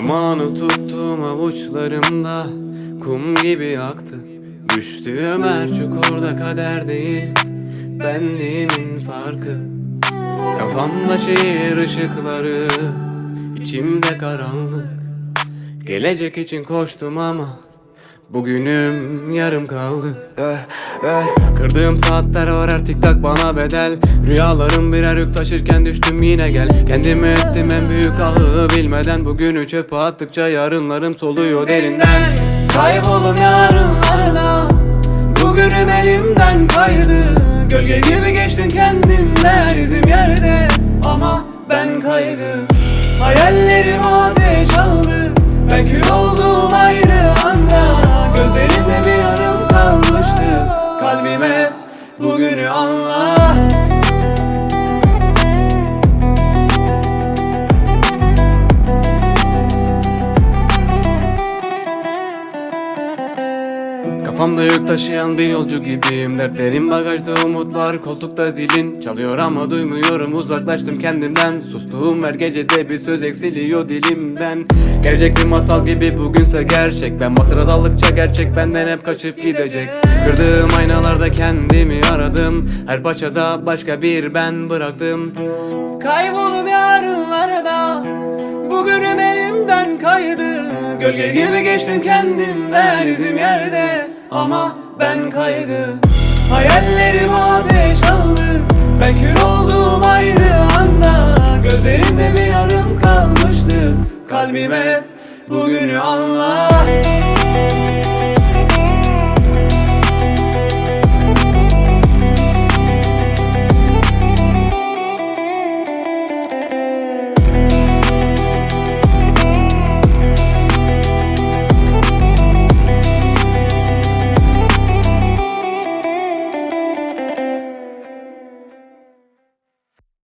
Zamanı tuttum avuçlarımda Kum gibi aktı. Düştüğüm her çukurda kader değil Benliğimin farkı. Kafamda şehir ışıkları içimde karanlık. Gelecek için koştum ama Bugünüm yarım kaldı. Kırdığım saatler var her tik tak bana bedel. Rüyalarım birer yük taşırken düştüm yine gel. Kendimi ettim en büyük ahı bilmeden Bugünü çöpe attıkça yarınlarım soluyor derinden. Kaybolum yarınlarda Bugünüm elimden kaydı. Gölge gibi geçtin kendinden izim yerde Ama ben kaygı bugünü anla Kafamda yük taşıyan bir yolcu gibiyim. Dertlerim bagajda umutlar koltukta zilin Çalıyor ama duymuyorum. Uzaklaştım kendimden. Sustuğum her gecede bir söz eksiliyor dilimden. Gelecek bir masal gibi bugünse gerçek. Ben basıra daldıkça gerçek benden hep kaçıp gidecek. Kırdığım aynalarda kendimi aradım. Her parçada başka bir ben bıraktım. Kaybolum yarınlarda Bugünüm elimden kaydı. Gölge gibi geçtim kendimden izim yerde Ama ben kaygı Hayallerim ateş aldı. Ben kül oldum aynı anda Gözlerimde bir yarım kalmıştı. Kalbime bugünü anla